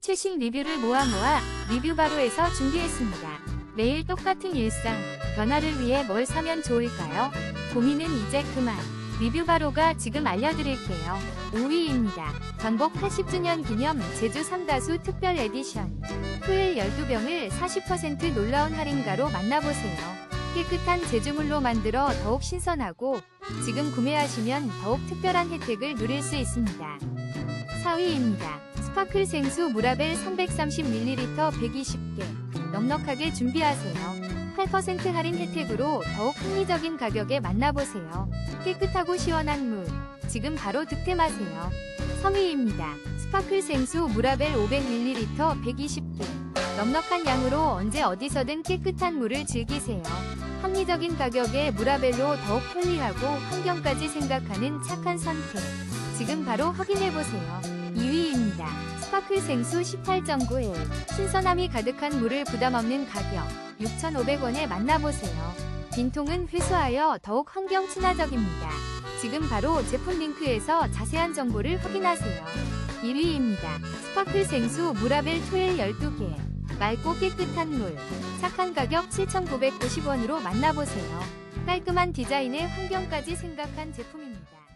최신 리뷰를 모아 모아 리뷰바로에서 준비했습니다. 매일 똑같은 일상, 변화를 위해 뭘 사면 좋을까요? 고민은 이제 그만. 리뷰바로가 지금 알려드릴게요. 5위입니다. 전복 80주년 기념 제주 삼다수 특별 에디션. 토일 12병을 40% 놀라운 할인가로 만나보세요. 깨끗한 제주물로 만들어 더욱 신선하고 지금 구매하시면 더욱 특별한 혜택을 누릴 수 있습니다. 4위입니다. 스파클 생수 무라벨 330ml 120개. 넉넉하게 준비하세요. 8% 할인 혜택으로 더욱 합리적인 가격에 만나보세요. 깨끗하고 시원한 물. 지금 바로 득템하세요. 3위입니다. 스파클 생수 무라벨 500ml 120개. 넉넉한 양으로 언제 어디서든 깨끗한 물을 즐기세요. 합리적인 가격에 무라벨로 더욱 편리하고 환경까지 생각하는 착한 선택. 지금 바로 확인해보세요. 2위입니다. 스파클 생수 18.9일. 신선함이 가득한 물을 부담 없는 가격. 6,500원에 만나보세요. 빈통은 회수하여 더욱 환경 친화적입니다. 지금 바로 제품 링크에서 자세한 정보를 확인하세요. 1위입니다. 스파클 생수 무라벨 토일 12개. 맑고 깨끗한 물. 착한 가격 7,990원으로 만나보세요. 깔끔한 디자인에 환경까지 생각한 제품입니다.